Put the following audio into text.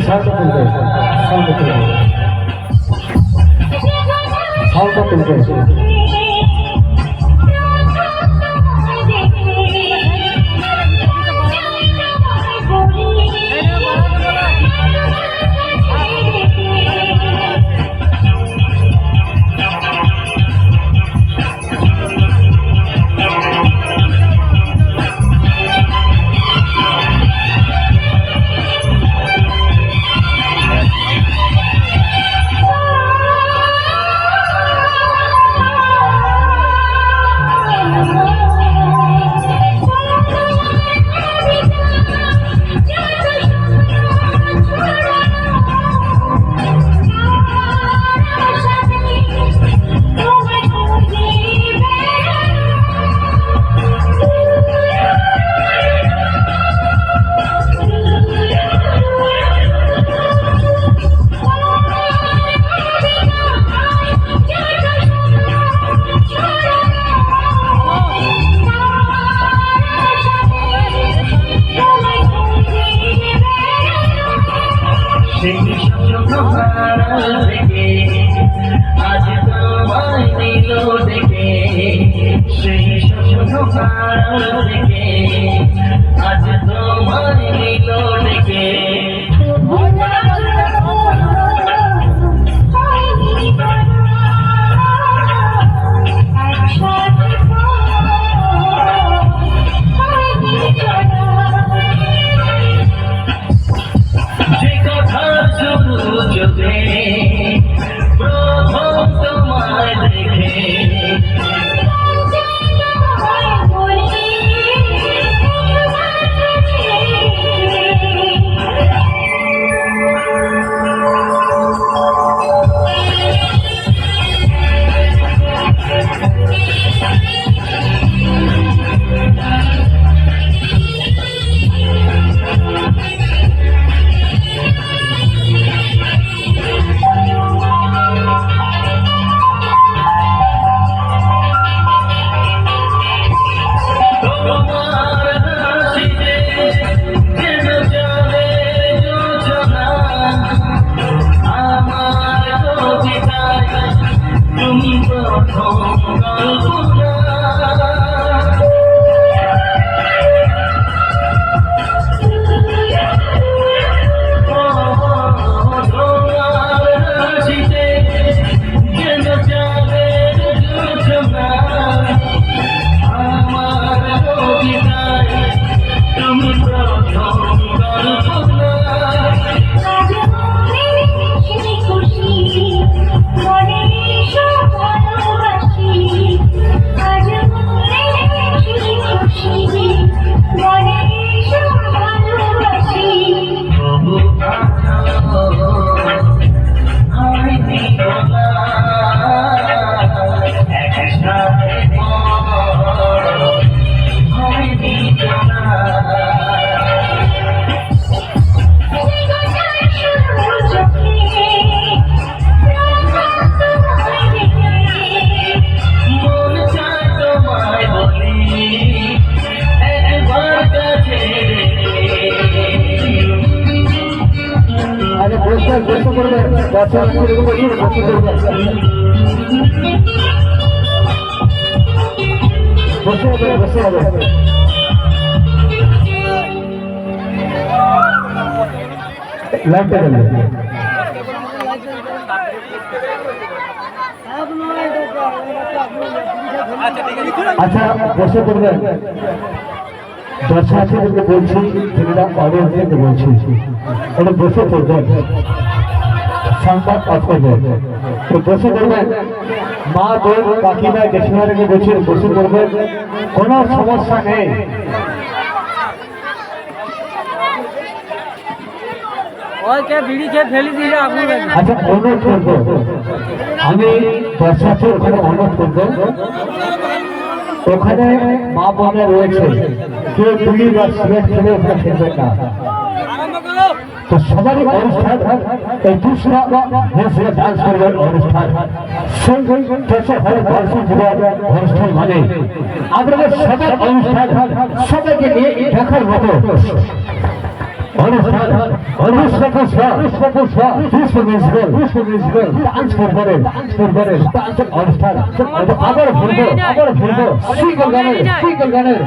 সাউন্ডটা তুলবে সাউন্ডটা তুলবে সাউন্ডটা তুলবে আজ তোমায় নিল দেখে সেই স্বপ্ন থেকে আজ তোমায় নিল দেখে বসে হবে বসে হবে লাইটটা দেবে আচ্ছা বসে করবেন দর্শনার্থীদেরকে বলছি ছেলেরা অডিয়েন্সদেরকে বলছি এটা বসে করবেন সংবাদ অফ করবেন তো বসে করবেন মা বোন কাকিমা জেঠিমারাকে বলছি বসে করবেন কোনো সমস্যা নেই। আচ্ছা অনুরোধ করব। আমি ওখানে অনুরোধ করব। ওখানে মা বোনে রয়েছে। কেউ তুলি বা সিগারেট খেলে ওখানে খেলবেন না। তো সবারই অনুষ্ঠান এই দুসরা হেসে ডান্স করবেন অনুষ্ঠান। সেই দেশে হয়ে দর্শন অনুষ্ঠান মানে। আপনাদের সবার অনুষ্ঠান সবাইকে নিয়ে দেখার মতো। অনুষ্ঠান অনুষ্ঠান আবার ভুলবো আবার ভুলবো। সিঙ্গল গানের সিঙ্গল গানের।